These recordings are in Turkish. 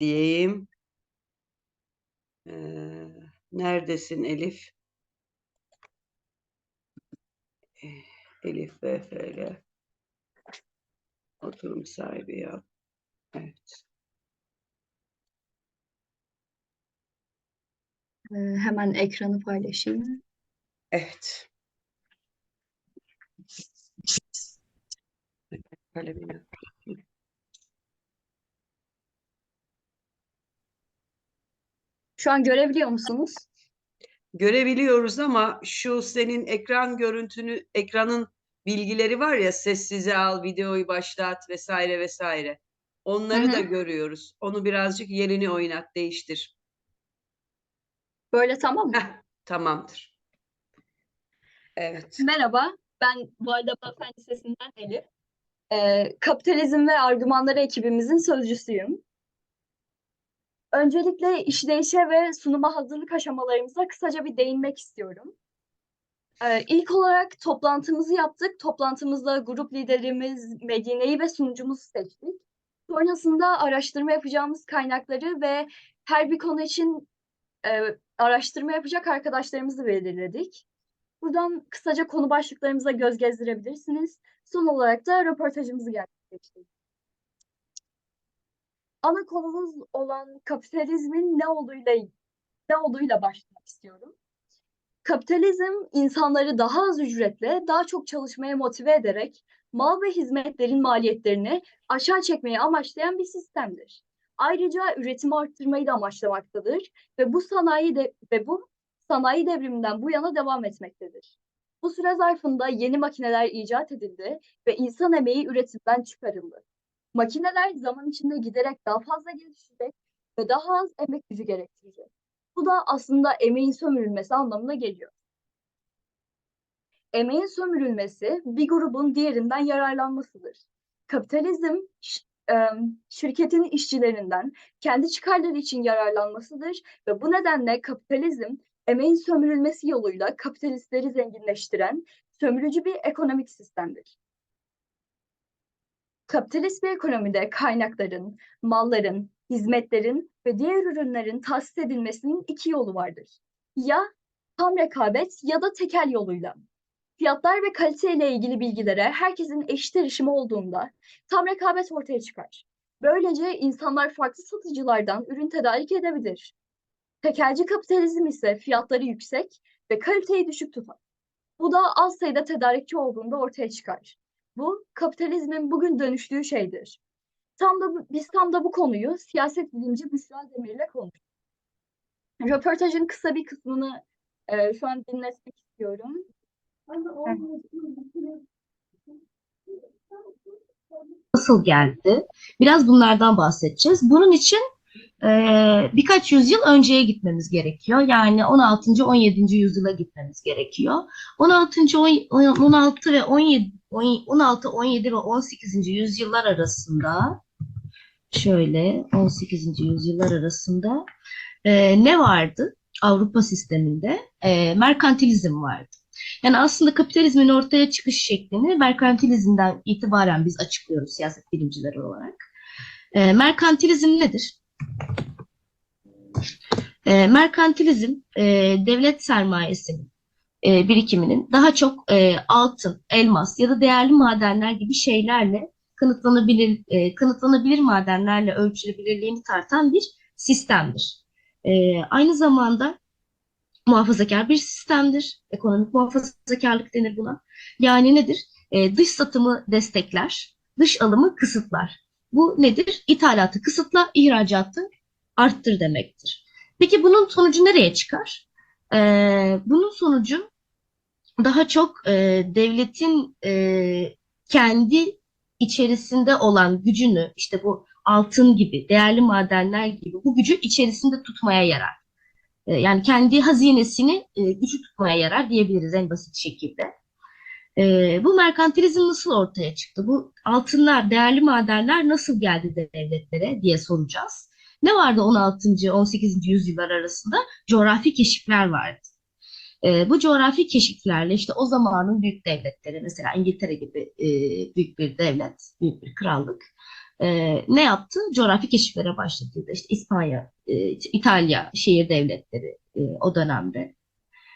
diyeyim. Eee, neredesin Elif? Eh, Elif BFL. Oturum sahibi yap. Evet. Ee, hemen ekranı paylaşayım. Evet. Kalemini. Şu an görebiliyor musunuz? Görebiliyoruz ama şu senin ekran görüntünü, ekranın bilgileri var ya sessize al, videoyu başlat vesaire vesaire. Onları Hı da hı. görüyoruz. Onu birazcık yerini oynat, değiştir. Böyle tamam mı? Heh, tamamdır. Evet. Merhaba, ben Valideba Fen Lisesi'nden Elif. Ee, kapitalizm ve argümanları ekibimizin sözcüsüyüm. Öncelikle işleyişe ve sunuma hazırlık aşamalarımıza kısaca bir değinmek istiyorum. Ee, ilk olarak toplantımızı yaptık. Toplantımızda grup liderimiz Medine'yi ve sunucumuzu seçtik. Sonrasında araştırma yapacağımız kaynakları ve her bir konu için e, araştırma yapacak arkadaşlarımızı belirledik. Buradan kısaca konu başlıklarımıza göz gezdirebilirsiniz. Son olarak da röportajımızı gerçekleştirdik. Ana konumuz olan kapitalizmin ne olduğuyla ne olduğuyla başlamak istiyorum. Kapitalizm insanları daha az ücretle daha çok çalışmaya motive ederek mal ve hizmetlerin maliyetlerini aşağı çekmeyi amaçlayan bir sistemdir. Ayrıca üretimi arttırmayı da amaçlamaktadır ve bu sanayi de ve bu sanayi devriminden bu yana devam etmektedir. Bu süre zarfında yeni makineler icat edildi ve insan emeği üretimden çıkarıldı. Makineler zaman içinde giderek daha fazla gelişecek ve daha az emek gücü gerektirecek. Bu da aslında emeğin sömürülmesi anlamına geliyor. Emeğin sömürülmesi bir grubun diğerinden yararlanmasıdır. Kapitalizm şirketin işçilerinden kendi çıkarları için yararlanmasıdır ve bu nedenle kapitalizm emeğin sömürülmesi yoluyla kapitalistleri zenginleştiren sömürücü bir ekonomik sistemdir. Kapitalist bir ekonomide kaynakların, malların, hizmetlerin ve diğer ürünlerin tahsis edilmesinin iki yolu vardır. Ya tam rekabet ya da tekel yoluyla. Fiyatlar ve kalite ile ilgili bilgilere herkesin eşit erişimi olduğunda tam rekabet ortaya çıkar. Böylece insanlar farklı satıcılardan ürün tedarik edebilir. Tekelci kapitalizm ise fiyatları yüksek ve kaliteyi düşük tutar. Bu da az sayıda tedarikçi olduğunda ortaya çıkar. Bu kapitalizmin bugün dönüştüğü şeydir. Tam da bu- biz tam da bu konuyu siyaset bilimci Büşra Demir'le konuştuk. Röportajın kısa bir kısmını e, şu an dinletmek istiyorum. nasıl geldi? Biraz bunlardan bahsedeceğiz. Bunun için e, birkaç yüzyıl önceye gitmemiz gerekiyor. Yani 16. 17. yüzyıla gitmemiz gerekiyor. 16. on- 16 ve 17 on- 16, 17 ve 18. yüzyıllar arasında şöyle 18. yüzyıllar arasında e, ne vardı? Avrupa sisteminde e, merkantilizm vardı. Yani aslında kapitalizmin ortaya çıkış şeklini merkantilizmden itibaren biz açıklıyoruz siyaset bilimcileri olarak. E, merkantilizm nedir? E, merkantilizm e, devlet sermayesinin e, birikiminin daha çok e, altın, elmas ya da değerli madenler gibi şeylerle kanıtlanabilir e, kanıtlanabilir madenlerle ölçülebilirliğini tartan bir sistemdir. E, aynı zamanda muhafazakar bir sistemdir. Ekonomik muhafazakarlık denir buna. Yani nedir? E, dış satımı destekler, dış alımı kısıtlar. Bu nedir? İthalatı kısıtla, ihracatı arttır demektir. Peki bunun sonucu nereye çıkar? E, bunun sonucu daha çok e, devletin e, kendi içerisinde olan gücünü, işte bu altın gibi, değerli madenler gibi bu gücü içerisinde tutmaya yarar. E, Yani kendi hazinesini e, güçlü tutmaya yarar diyebiliriz en basit şekilde. E, bu merkantilizm nasıl ortaya çıktı? Bu altınlar, değerli madenler nasıl geldi devletlere diye soracağız. Ne vardı 16. 18. yüzyıllar arasında? Coğrafi keşifler vardı. E, bu coğrafi keşiflerle işte o zamanın büyük devletleri mesela İngiltere gibi e, büyük bir devlet, büyük bir krallık e, ne yaptı? Coğrafi keşiflere başladı. İşte İspanya, e, İtalya şehir devletleri e, o dönemde.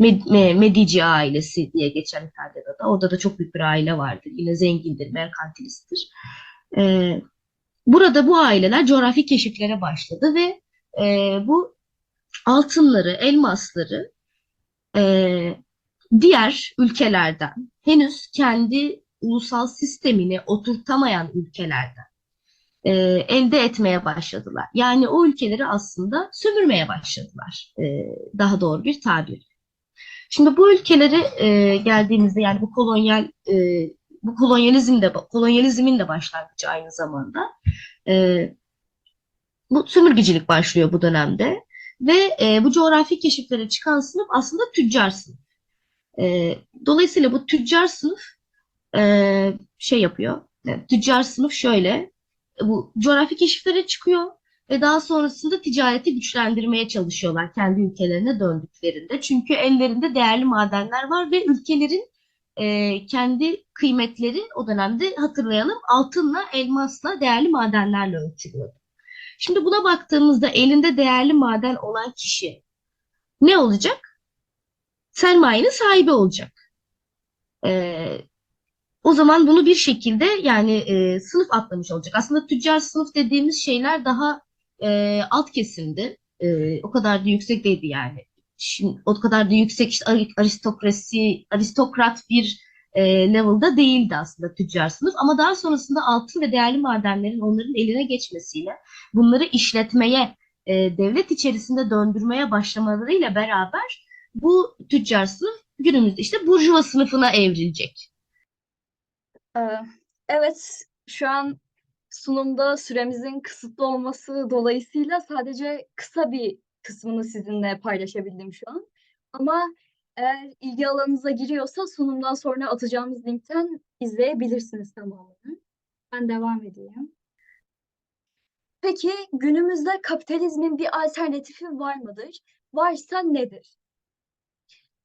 Med- Me- Medici ailesi diye geçen İtalya'da da. Orada da çok büyük bir aile vardır. Yine zengindir, merkantilisttir. E, burada bu aileler coğrafi keşiflere başladı ve e, bu altınları, elmasları e, diğer ülkelerden henüz kendi ulusal sistemini oturtamayan ülkelerden e, elde etmeye başladılar. Yani o ülkeleri aslında sömürmeye başladılar. E, daha doğru bir tabir. Şimdi bu ülkelere e, geldiğimizde yani bu kolonyal e, bu kolonyalizm de kolonyalizmin de başlangıcı aynı zamanda. E, bu sömürgecilik başlıyor bu dönemde ve e, bu coğrafi keşiflere çıkan sınıf aslında tüccar sınıf. E, dolayısıyla bu tüccar sınıf e, şey yapıyor. Yani tüccar sınıf şöyle, bu coğrafi keşiflere çıkıyor ve daha sonrasında ticareti güçlendirmeye çalışıyorlar kendi ülkelerine döndüklerinde. Çünkü ellerinde değerli madenler var ve ülkelerin e, kendi kıymetleri o dönemde hatırlayalım altınla, elmasla, değerli madenlerle ölçülüyordu. Şimdi buna baktığımızda elinde değerli maden olan kişi ne olacak? Sermayenin sahibi olacak. Ee, o zaman bunu bir şekilde yani e, sınıf atlamış olacak. Aslında tüccar sınıf dediğimiz şeyler daha e, alt kesimdi. E, o kadar da yüksek değildi yani. Şimdi, o kadar da yüksek işte ari- aristokrasi, aristokrat bir e, level'da değildi aslında tüccar sınıf. Ama daha sonrasında altın ve değerli madenlerin onların eline geçmesiyle bunları işletmeye, e, devlet içerisinde döndürmeye başlamalarıyla beraber bu tüccar sınıf günümüzde işte burjuva sınıfına evrilecek. Ee, Evet, şu an sunumda süremizin kısıtlı olması dolayısıyla sadece kısa bir kısmını sizinle paylaşabildim şu an. Ama eğer ilgi alanınıza giriyorsa sunumdan sonra atacağımız linkten izleyebilirsiniz tamamını. Ben devam edeyim. Peki günümüzde kapitalizmin bir alternatifi var mıdır? Varsa nedir?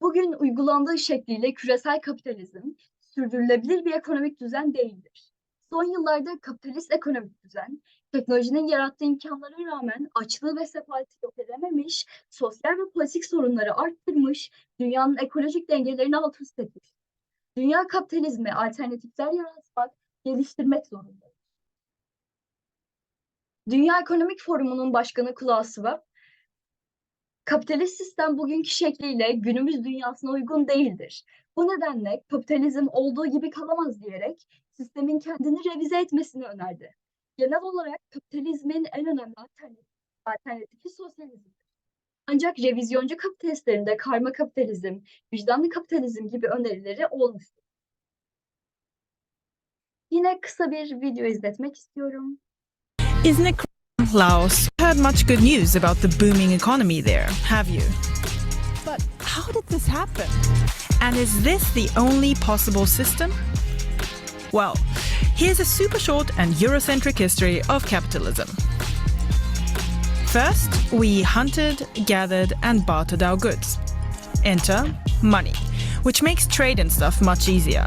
Bugün uygulandığı şekliyle küresel kapitalizm sürdürülebilir bir ekonomik düzen değildir. Son yıllarda kapitalist ekonomik düzen, teknolojinin yarattığı imkanlara rağmen açlığı ve sefaleti yok edememiş, sosyal ve politik sorunları arttırmış, dünyanın ekolojik dengelerini alt üst etmiş. Dünya kapitalizme alternatifler yaratmak, geliştirmek zorunda. Dünya Ekonomik Forumu'nun başkanı Klaus Schwab, kapitalist sistem bugünkü şekliyle günümüz dünyasına uygun değildir. Bu nedenle kapitalizm olduğu gibi kalamaz diyerek sistemin kendini revize etmesini önerdi. Genel olarak kapitalizmin en önemli alternatifi, alternatifi sosyalizmdir. Ancak revizyoncu kapitalistlerin de karma kapitalizm, vicdanlı kapitalizm gibi önerileri olmuştur. Yine kısa bir video izletmek istiyorum. Isn't it Laos? Heard much good news about the booming economy there, have you? But how did this happen? And is this the only possible system? Well, here's a super short and Eurocentric history of capitalism. First, we hunted, gathered, and bartered our goods. Enter money, which makes trade and stuff much easier.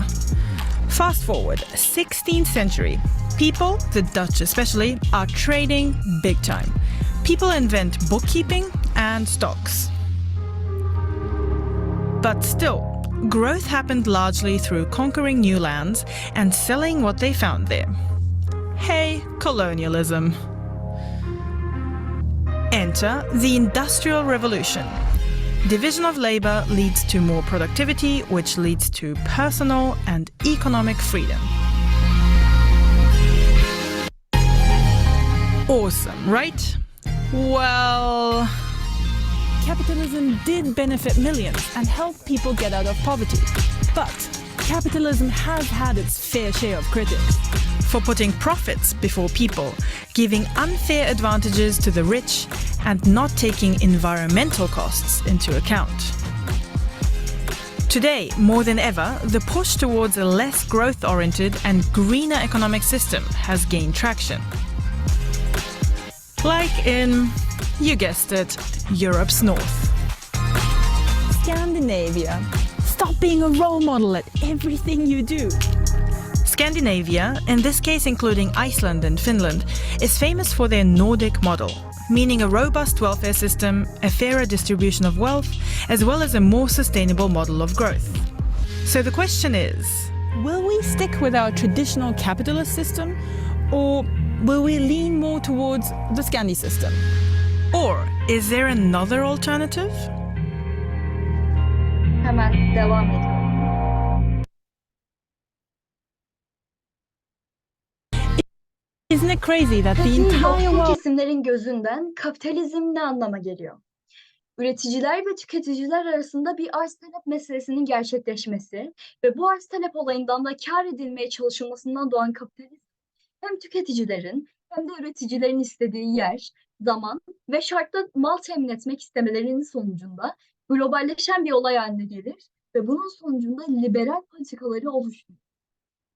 Fast forward, 16th century. People, the Dutch especially, are trading big time. People invent bookkeeping and stocks. But still, growth happened largely through conquering new lands and selling what they found there. Hey, colonialism. Enter the Industrial Revolution. Division of labor leads to more productivity, which leads to personal and economic freedom. Awesome, right? Well, capitalism did benefit millions and help people get out of poverty. But capitalism has had its fair share of critics for putting profits before people, giving unfair advantages to the rich, and not taking environmental costs into account. Today, more than ever, the push towards a less growth oriented and greener economic system has gained traction. Like in, you guessed it, Europe's north. Scandinavia. Stop being a role model at everything you do. Scandinavia, in this case including Iceland and Finland, is famous for their Nordic model, meaning a robust welfare system, a fairer distribution of wealth, as well as a more sustainable model of growth. So the question is will we stick with our traditional capitalist system, or will we lean more towards the Scandi system? Or is there another alternative? Hemen devam ediyorum. Isn't it crazy that the entire yoksul world kesimlerin gözünden kapitalizm ne anlama geliyor? Üreticiler ve tüketiciler arasında bir arz talep meselesinin gerçekleşmesi ve bu arz talep olayından da kâr edilmeye çalışılmasından doğan kapitalizm hem tüketicilerin hem de üreticilerin istediği yer, zaman ve şartta mal temin etmek istemelerinin sonucunda globalleşen bir olay haline gelir ve bunun sonucunda liberal politikaları oluşturur.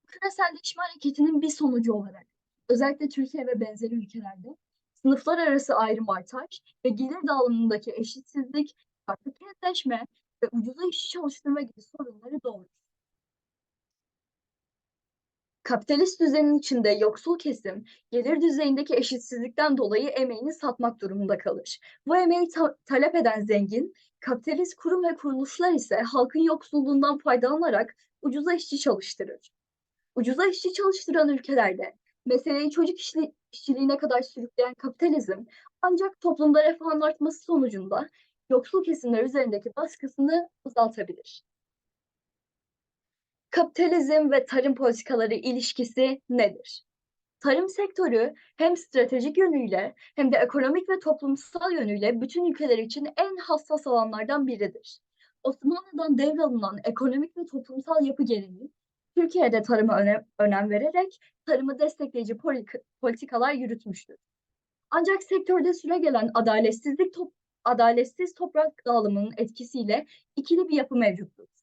Küreselleşme hareketinin bir sonucu olarak özellikle Türkiye ve benzeri ülkelerde sınıflar arası ayrım artar ve gelir dağılımındaki eşitsizlik, farklı kentleşme ve ucuza işçi çalıştırma gibi sorunları doğurur. Kapitalist düzenin içinde yoksul kesim gelir düzeyindeki eşitsizlikten dolayı emeğini satmak durumunda kalır. Bu emeği ta- talep eden zengin, kapitalist kurum ve kuruluşlar ise halkın yoksulluğundan faydalanarak ucuza işçi çalıştırır. Ucuza işçi çalıştıran ülkelerde meseleyi çocuk işçi- işçiliğine kadar sürükleyen kapitalizm ancak toplumda refahın artması sonucunda yoksul kesimler üzerindeki baskısını azaltabilir. Kapitalizm ve tarım politikaları ilişkisi nedir? Tarım sektörü hem stratejik yönüyle hem de ekonomik ve toplumsal yönüyle bütün ülkeler için en hassas alanlardan biridir. Osmanlı'dan devralınan ekonomik ve toplumsal yapı gereği Türkiye'de tarıma önem, önem vererek tarımı destekleyici poli- politikalar yürütmüştür. Ancak sektörde süregelen adaletsizlik top, adaletsiz toprak dağılımının etkisiyle ikili bir yapı mevcuttur.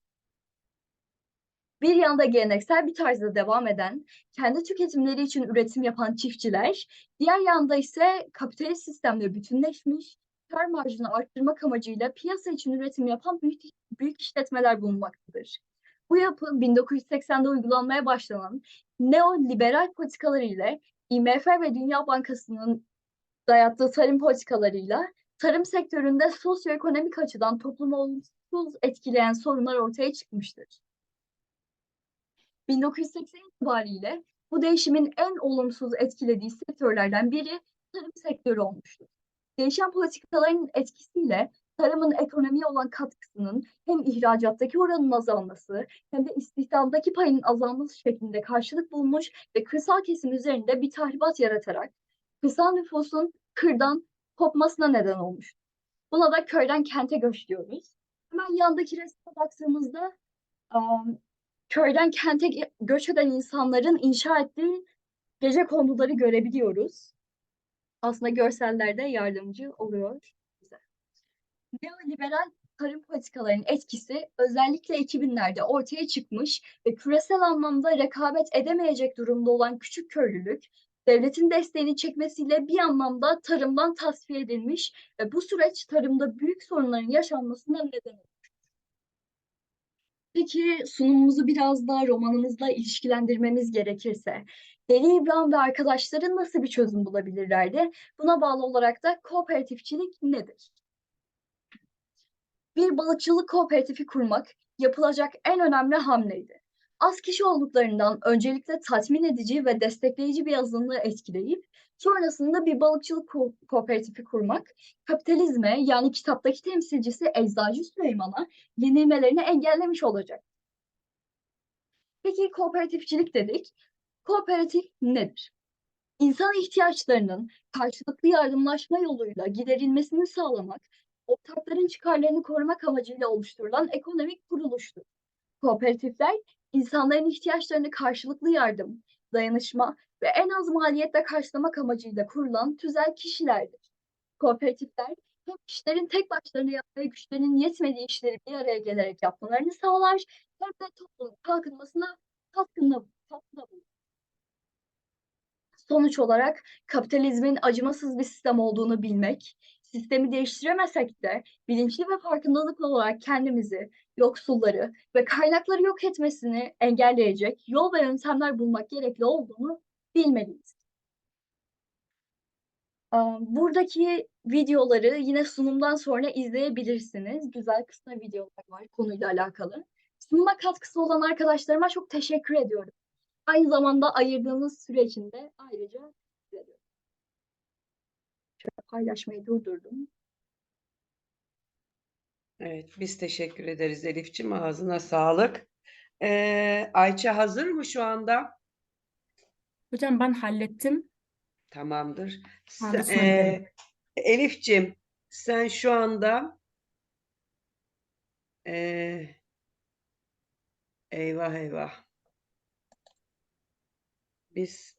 Bir yanda geleneksel bir tarzda devam eden, kendi tüketimleri için üretim yapan çiftçiler, diğer yanda ise kapitalist sistemle bütünleşmiş, kar marjını arttırmak amacıyla piyasa için üretim yapan büyük, büyük işletmeler bulunmaktadır. Bu yapı 1980'de uygulanmaya başlanan neoliberal politikalar ile IMF ve Dünya Bankası'nın dayattığı tarım politikalarıyla tarım sektöründe sosyoekonomik açıdan toplumu olumsuz etkileyen sorunlar ortaya çıkmıştır. 1980 itibariyle bu değişimin en olumsuz etkilediği sektörlerden biri tarım sektörü olmuştur. Değişen politikaların etkisiyle tarımın ekonomiye olan katkısının hem ihracattaki oranın azalması hem de istihdamdaki payının azalması şeklinde karşılık bulmuş ve kırsal kesim üzerinde bir tahribat yaratarak kırsal nüfusun kırdan kopmasına neden olmuş. Buna da köyden kente göç diyoruz. Hemen yandaki resme baktığımızda köyden kente göç eden insanların inşa ettiği gece konduları görebiliyoruz. Aslında görsellerde yardımcı oluyor bize. Neoliberal tarım politikalarının etkisi özellikle 2000'lerde ortaya çıkmış ve küresel anlamda rekabet edemeyecek durumda olan küçük köylülük, devletin desteğini çekmesiyle bir anlamda tarımdan tasfiye edilmiş ve bu süreç tarımda büyük sorunların yaşanmasına neden olmuş. Peki sunumumuzu biraz daha romanımızla ilişkilendirmemiz gerekirse, Deli İbrahim ve arkadaşları nasıl bir çözüm bulabilirlerdi? Buna bağlı olarak da kooperatifçilik nedir? Bir balıkçılık kooperatifi kurmak yapılacak en önemli hamleydi. Az kişi olduklarından öncelikle tatmin edici ve destekleyici bir azınlığı etkileyip sonrasında bir balıkçılık ko- kooperatifi kurmak kapitalizme yani kitaptaki temsilcisi Eczacı Süleyman'a yenilmelerini engellemiş olacak. Peki kooperatifçilik dedik. Kooperatif nedir? İnsan ihtiyaçlarının karşılıklı yardımlaşma yoluyla giderilmesini sağlamak, ortakların çıkarlarını korumak amacıyla oluşturulan ekonomik kuruluştur. Kooperatifler, insanların ihtiyaçlarını karşılıklı yardım, dayanışma ve en az maliyetle karşılamak amacıyla kurulan tüzel kişilerdir. Kooperatifler, hem kişilerin tek başlarına yapmaya güçlerinin yetmediği işleri bir araya gelerek yapmalarını sağlar, hem de toplumun kalkınmasına katkında, bulunur. Sonuç olarak kapitalizmin acımasız bir sistem olduğunu bilmek, sistemi değiştiremesek de bilinçli ve farkındalıklı olarak kendimizi, yoksulları ve kaynakları yok etmesini engelleyecek yol ve yöntemler bulmak gerekli olduğunu bilmeliyiz. Aa, Buradaki videoları yine sunumdan sonra izleyebilirsiniz. Güzel kısa videolar var konuyla alakalı. Sunuma katkısı olan arkadaşlarıma çok teşekkür ediyorum. Aynı zamanda ayırdığınız süre için de ayrıca paylaşmayı durdurdum. Evet, biz teşekkür ederiz Elifçim. Ağzına sağlık. Ee, Ayça hazır mı şu anda? Hocam ben hallettim. Tamamdır. Sen- ee, Elifçim, sen şu anda ee, eyvah eyvah. Biz